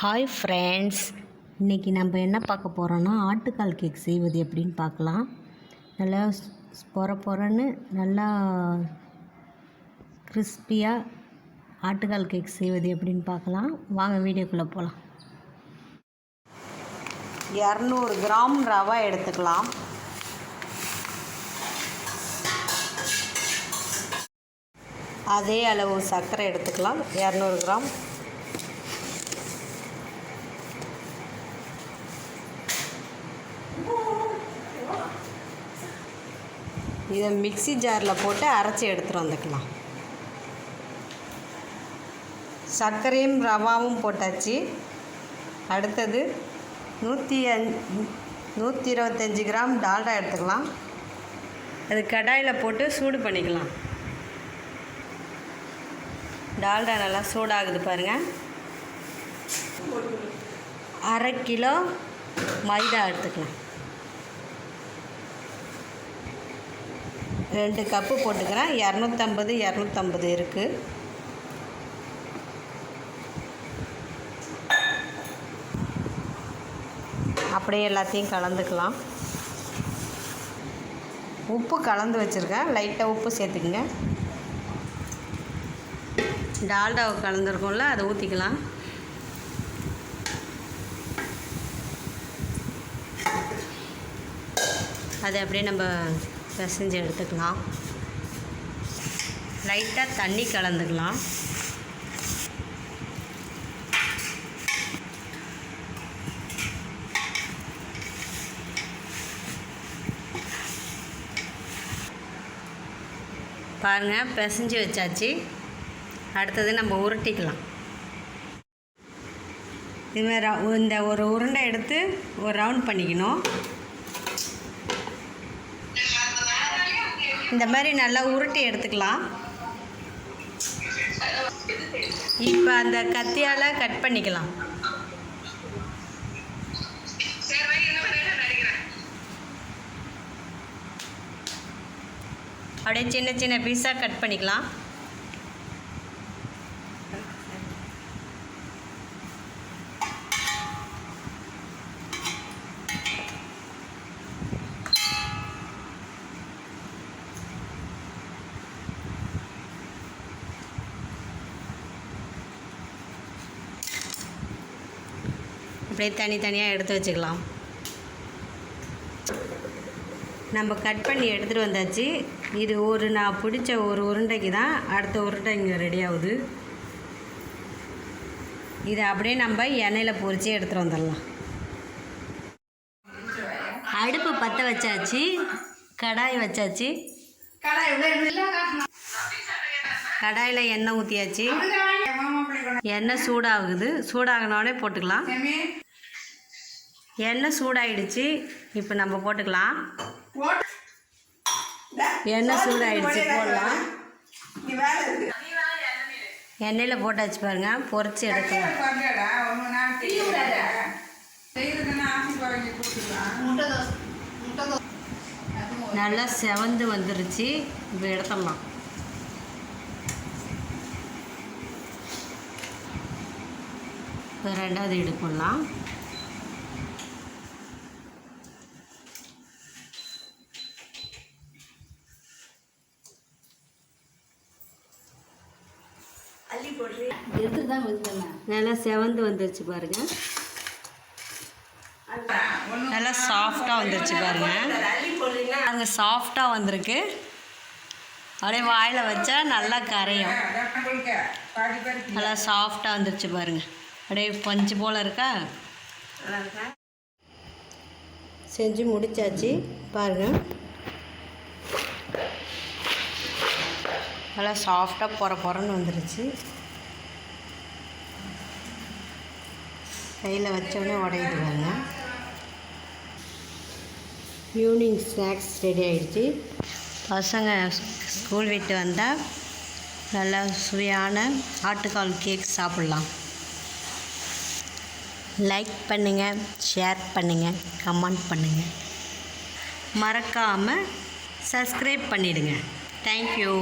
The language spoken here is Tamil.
ஹாய் ஃப்ரெண்ட்ஸ் இன்றைக்கி நம்ம என்ன பார்க்க போகிறோன்னா ஆட்டுக்கால் கேக் செய்வது எப்படின்னு பார்க்கலாம். நல்லா பொற பொறன்னு நல்லா கிறிஸ்பியாக ஆட்டுக்கால் கேக் செய்வது எப்படின்னு பார்க்கலாம். வாங்க வீடியோக்குள்ளே போகலாம் இரநூறு கிராம் ரவை எடுத்துக்கலாம். அதே அளவு சர்க்கரை எடுத்துக்கலாம். இரநூறு கிராம். இதை மிக்ஸி ஜாரில் போட்டு அரைச்சி எடுத்துகிட்டு வந்துக்கலாம். சர்க்கரையும் ரவாவும் போட்டாச்சு. அடுத்தது நூற்றி அஞ் நூற்றி இருபத்தஞ்சி கிராம் டால்டா எடுத்துக்கலாம். அது கடாயில் போட்டு சூடு பண்ணிக்கலாம். டால்டா நல்லா சூடாகுது பாருங்கள் அரை கிலோ மைதா எடுத்துக்கலாம். ரெண்டு கப்பு போட்டுக்கிறேன். இரநூத்தம்பது இரநூத்தம்பது இருக்குது அப்படியே எல்லாத்தையும் கலந்துக்கலாம். உப்பு கலந்து வச்சுருக்கேன். லைட்டாக உப்பு சேர்த்துக்குங்க. டால்டாவை கலந்துருக்கோம்ல அதை ஊற்றிக்கலாம் அதை அப்படியே நம்ம பிசைஞ்சு எடுத்துக்கலாம். லைட்டாக தண்ணி கலந்துக்கலாம். பாருங்கள் பிசைஞ்சு வச்சாச்சு. அடுத்தது நம்ம உருட்டிக்கலாம். இதுமாதிரி இந்த ஒரு உருண்டை எடுத்து ஒரு ரவுண்ட் பண்ணிக்கணும். இந்த மாதிரி நல்லா உருட்டி எடுத்துக்கலாம். இப்போ அந்த கத்தியால் கட் பண்ணிக்கலாம். அப்படியே சின்ன சின்ன பீஸாக கட் பண்ணிக்கலாம். அப்படியே தனித்தனியாக எடுத்து வச்சுக்கலாம். நம்ம கட் பண்ணி எடுத்துகிட்டு வந்தாச்சு. இது ஒரு நான் பிடிச்ச ஒரு உருண்டைக்கு தான் அடுத்த உருண்டை இங்கே ரெடி ஆகுது. இதை அப்படியே நம்ம எண்ணெயில் பொரிச்சு எடுத்துகிட்டு வந்துடலாம். அடுப்பு பற்ற வச்சாச்சு. கடாய் வச்சாச்சு. கடாயில் எண்ணெய் ஊற்றியாச்சு எண்ணெய் சூடாகுது. சூடாகினோடனே போட்டுக்கலாம். எண்ணெய் சூடாயிடுச்சு. இப்போ நம்ம போட்டுக்கலாம். எண்ணெய் சூடாயிடுச்சு போடலாம். எண்ணெயில் போட்டாச்சு பாருங்க பொறிச்சு எடுக்கலாம். நல்லா செவந்து வந்துருச்சு இப்போ எடுத்துடலாம். இப்போ ரெண்டாவது நல்லா செவந்து வந்துருச்சு பாருங்க. நல்லா சாஃப்டாக வந்துருச்சு பாருங்க. அங்கே சாஃப்டாக வந்திருக்கு. அப்படியே வாயில் வச்சா நல்லா கரையும். நல்லா சாஃப்டாக வந்துருச்சு பாருங்க. அப்படியே பஞ்சு போல் இருக்கா? செஞ்சு முடிச்சாச்சு. பாருங்க. நல்லா சாஃப்டாக பொற பொறன்னு வந்துருச்சு. கையில் வச்சோடனே உடையிடுவாங்க. ஈவினிங் ஸ்நாக்ஸ் ரெடி ஆகிடுச்சு பசங்க ஸ்கூல் விட்டு வந்தால் நல்லா சுவையான ஆட்டுக்கால் கேக் சாப்பிட்லாம். லைக் பண்ணுங்கள் ஷேர் பண்ணுங்கள் கமெண்ட் பண்ணுங்கள் மறக்காமல் சப்ஸ்கிரைப் பண்ணிவிடுங்க தேங்க்யூ